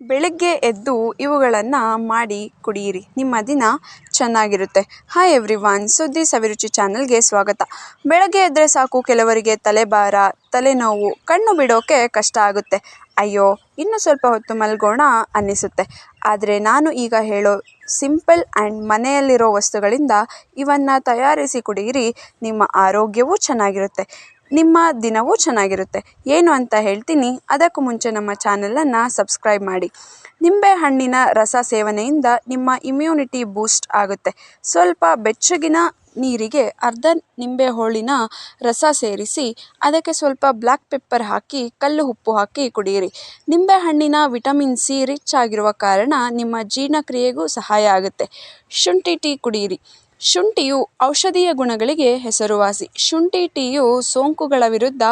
ಬೆಳಗ್ಗೆ ಎದ್ದು ಇವುಗಳನ್ನು ಮಾಡಿ ಕುಡಿಯಿರಿ. ನಿಮ್ಮ ದಿನ ಚೆನ್ನಾಗಿರುತ್ತೆ. ಹಾಯ್ ಎವ್ರಿ ಒನ್ ಸುದ್ದಿ ಸವಿರುಚಿ ಚಾನಲ್ಗೆ ಸ್ವಾಗತ. ಬೆಳಗ್ಗೆ ಎದ್ದರೆ ಸಾಕು ಕೆಲವರಿಗೆ ತಲೆಭಾರ, ತಲೆನೋವು, ಕಣ್ಣು ಬಿಡೋಕೆ ಕಷ್ಟ ಆಗುತ್ತೆ. ಅಯ್ಯೋ, ಇನ್ನು ಸ್ವಲ್ಪ ಹೊತ್ತು ಮಲ್ಗೋಣ ಅನ್ನಿಸುತ್ತೆ. ಆದರೆ ನಾನು ಈಗ ಹೇಳೋ ಸಿಂಪಲ್ ಆ್ಯಂಡ್ ಮನೆಯಲ್ಲಿರೋ ವಸ್ತುಗಳಿಂದ ಇವನ್ನು ತಯಾರಿಸಿ ಕುಡಿಯಿರಿ. ನಿಮ್ಮ ಆರೋಗ್ಯವೂ ಚೆನ್ನಾಗಿರುತ್ತೆ. ನಿಮ್ಮ ದಿನವೂ ಚೆನ್ನಾಗಿರುತ್ತೆ. ಏನು ಅಂತ ಹೇಳ್ತೀನಿ. ಅದಕ್ಕೂ ಮುಂಚೆ ನಮ್ಮ ಚಾನಲನ್ನು ಸಬ್ಸ್ಕ್ರೈಬ್ ಮಾಡಿ. ನಿಂಬೆಹಣ್ಣಿನ ರಸ ಸೇವನೆಯಿಂದ ನಿಮ್ಮ ಇಮ್ಯುನಿಟಿ ಬೂಸ್ಟ್ ಆಗುತ್ತೆ. ಸ್ವಲ್ಪ ಬೆಚ್ಚಗಿನ ನೀರಿಗೆ ಅರ್ಧ ನಿಂಬೆ ಹೋಳಿನ ರಸ ಸೇರಿಸಿ, ಅದಕ್ಕೆ ಸ್ವಲ್ಪ ಬ್ಲ್ಯಾಕ್ ಪೆಪ್ಪರ್ ಹಾಕಿ, ಕಲ್ಲು ಉಪ್ಪು ಹಾಕಿ ಕುಡಿಯಿರಿ ನಿಂಬೆಹಣ್ಣಿನ ವಿಟಮಿನ್ ಸಿ ರಿಚ್ ಆಗಿರುವ ಕಾರಣ ನಿಮ್ಮ ಜೀರ್ಣಕ್ರಿಯೆಗೂ ಸಹಾಯ ಆಗುತ್ತೆ. ಶುಂಠಿ ಟೀ ಕುಡಿಯಿರಿ ಶುಂಠಿಯು ಔಷಧೀಯ ಗುಣಗಳಿಗೆ ಹೆಸರುವಾಸಿ. ಶುಂಠಿ ಟೀಯು ಸೋಂಕುಗಳ ವಿರುದ್ಧ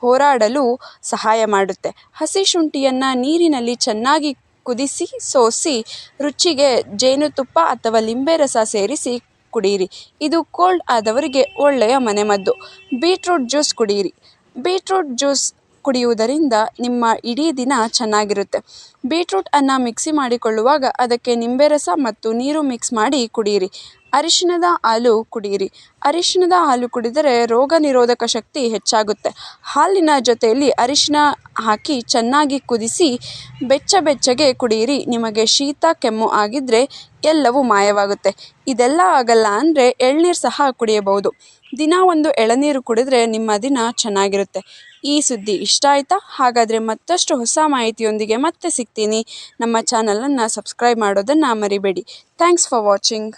ಹೋರಾಡಲು ಸಹಾಯ ಮಾಡುತ್ತೆ. ಹಸಿ ಶುಂಠಿಯನ್ನು ನೀರಿನಲ್ಲಿ ಚೆನ್ನಾಗಿ ಕುದಿಸಿ, ಸೋಸಿ, ರುಚಿಗೆ ಜೇನುತುಪ್ಪ ಅಥವಾ ಲಿಂಬೆ ರಸ ಸೇರಿಸಿ ಕುಡಿಯಿರಿ ಇದು ಕೋಲ್ಡ್ ಆದವರಿಗೆ ಒಳ್ಳೆಯ ಮನೆಮದ್ದು. ಬೀಟ್ರೂಟ್ ಜ್ಯೂಸ್ ಕುಡಿಯಿರಿ ಬೀಟ್ರೂಟ್ ಜ್ಯೂಸ್ ಕುಡಿಯುವುದರಿಂದ ನಿಮ್ಮ ಇಡೀ ದಿನ ಚೆನ್ನಾಗಿರುತ್ತೆ. ಬೀಟ್ರೂಟನ್ನು ಮಿಕ್ಸಿ ಮಾಡಿಕೊಳ್ಳುವಾಗ ಅದಕ್ಕೆ ನಿಂಬೆ ರಸ ಮತ್ತು ನೀರು ಮಿಕ್ಸ್ ಮಾಡಿ ಕುಡಿಯಿರಿ ಅರಿಶಿಣದ ಹಾಲು ಕುಡಿಯಿರಿ. ಅರಿಶಿಣದ ಹಾಲು ಕುಡಿದರೆ ರೋಗ ನಿರೋಧಕ ಶಕ್ತಿ ಹೆಚ್ಚಾಗುತ್ತೆ. ಹಾಲಿನ ಜೊತೆಯಲ್ಲಿ ಅರಿಶಿಣ ಹಾಕಿ ಚೆನ್ನಾಗಿ ಕುದಿಸಿ ಬೆಚ್ಚ ಬೆಚ್ಚಗೆ ಕುಡಿಯಿರಿ. ನಿಮಗೆ ಶೀತ, ಕೆಮ್ಮು ಆಗಿದ್ದರೆ ಎಲ್ಲವೂ ಮಾಯವಾಗುತ್ತೆ. ಇದೆಲ್ಲ ಆಗಲ್ಲ ಅಂದರೆ ಎಳ್ನೀರು ಸಹ ಕುಡಿಯಬಹುದು. ದಿನ ಒಂದು ಎಳನೀರು ಕುಡಿದ್ರೆ ನಿಮ್ಮ ದಿನ ಚೆನ್ನಾಗಿರುತ್ತೆ. ಈ ಸುದ್ದಿ ಇಷ್ಟ ಆಯಿತಾ? ಹಾಗಾದರೆ ಮತ್ತಷ್ಟು ಹೊಸ ಮಾಹಿತಿಯೊಂದಿಗೆ ಮತ್ತೆ ಸಿಗ್ತೀನಿ. ನಮ್ಮ ಚಾನಲನ್ನು ಸಬ್ಸ್ಕ್ರೈಬ್ ಮಾಡೋದನ್ನು ಮರಿಬೇಡಿ. Thanks for watching.